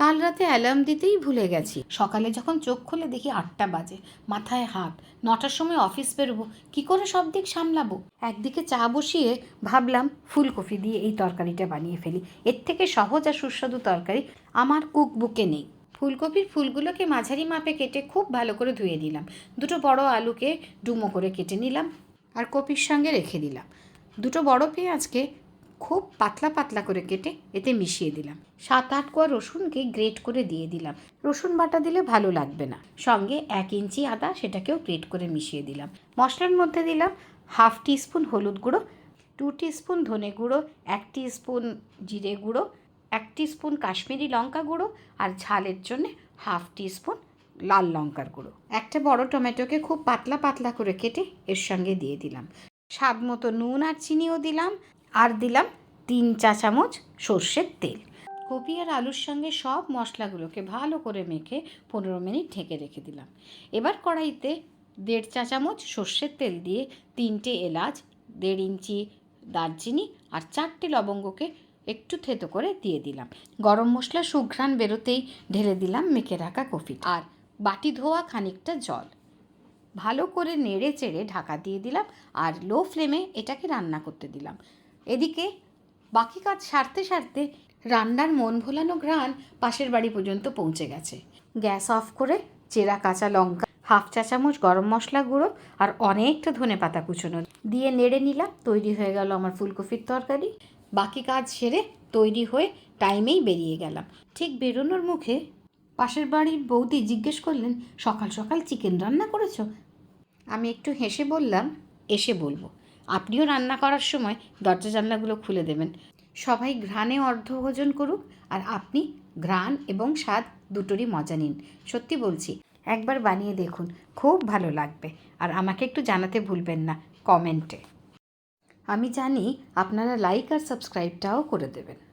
কাল রাতে অ্যালার্ম দিতেই ভুলে গেছি। সকালে যখন চোখ খুলে দেখি আটটা বাজে, মাথায় হাত। নটার সময় অফিস বেরোবো, কী করে সব দিক সামলাবো? একদিকে চা বসিয়ে ভাবলাম, ফুলকপি দিয়ে এই তরকারিটা বানিয়ে ফেলি। এর থেকে সহজ আর সুস্বাদু তরকারি আমার কুক বুকে নেই। ফুলকপির ফুলগুলোকে মাঝারি মাপে কেটে খুব ভালো করে ধুয়ে দিলাম দুটো বড় আলুকে ডুমো করে কেটে নিলাম আর কপির সঙ্গে রেখে দিলাম। দুটো বড় পেঁয়াজকে খুব পাতলা পাতলা করে কেটে এতে মিশিয়ে দিলাম। সাত আট কোয়া রসুনকে গ্রেট করে দিয়ে দিলাম। রসুন বাটা দিলে ভালো লাগবে না। সঙ্গে এক ইঞ্চি আদা সেটাকেও গ্রেট করে মিশিয়ে দিলাম। মশলার মধ্যে দিলাম হাফ টিস্পুন হলুদ গুঁড়ো টু টিস্পুন ধনে গুঁড়ো, এক স্পুন জিরে গুঁড়ো, এক স্পুন কাশ্মীরি লঙ্কা গুঁড়ো আর ঝালের জন্য হাফ টিস্পুন লাল লঙ্কার গুঁড়ো। একটা বড় টমেটোকে খুব পাতলা পাতলা করে কেটে এর সঙ্গে দিয়ে দিলাম। স্বাদ মতো নুন আর চিনিও দিলাম। আর দিলাম তিন চা চামচ সর্ষের তেল। কপি আর আলুর সঙ্গে সব মশলাগুলোকে ভালো করে মেখে পনেরো মিনিট ঢেকে রেখে দিলাম। এবার কড়াইতে দেড় চা চামচ সর্ষের তেল দিয়ে তিনটে এলাচ, দেড় ইঞ্চি দারচিনি আর চারটে লবঙ্গকে একটু থেতো করে দিয়ে দিলাম। গরম মশলা সুঘ্রাণ বেরোতেই ঢেলে দিলাম মেখে রাখা কফি আর বাটি ধোয়া খানিকটা জল। ভালো করে নেড়ে চেড়ে ঢাকা দিয়ে দিলাম আর লো ফ্লেমে এটাকে রান্না করতে দিলাম। এদিকে বাকি কাজ সারতে সারতে রান্নার মন ভোলানো ঘ্রাণ পাশের বাড়ি পর্যন্ত পৌঁছে গেছে। গ্যাস অফ করে চেরা কাঁচা লঙ্কা, হাফ চা চামচ গরম মশলা গুঁড়ো আর অনেকটা ধনে পাতা কুচোনো দিয়ে নেড়ে নিলাম, তৈরি হয়ে গেল আমার ফুলকপির তরকারি। বাকি কাজ সেরে তৈরি হয়ে টাইমেই বেরিয়ে গেলাম। ঠিক বেরোনোর মুখে পাশের বাড়ির বৌদি জিজ্ঞেস করলেন, সকাল সকাল চিকেন রান্না করেছ? আমি একটু হেসে বললাম, এসে বলব। আপনিও রান্না করার সময় দরজা জানলাগুলো খুলে দেবেন। সবাই ঘ্রাণে অর্ধভোজন করুক আর আপনি ঘ্রাণ এবং স্বাদ দুটোরই মজা নিন। সত্যি বলছি, একবার বানিয়ে দেখুন, খুব ভালো লাগবে। আর আমাকে একটু জানাতে ভুলবেন না, কমেন্টে। আমি জানি আপনারা লাইক আর সাবস্ক্রাইবটাও করে দেবেন।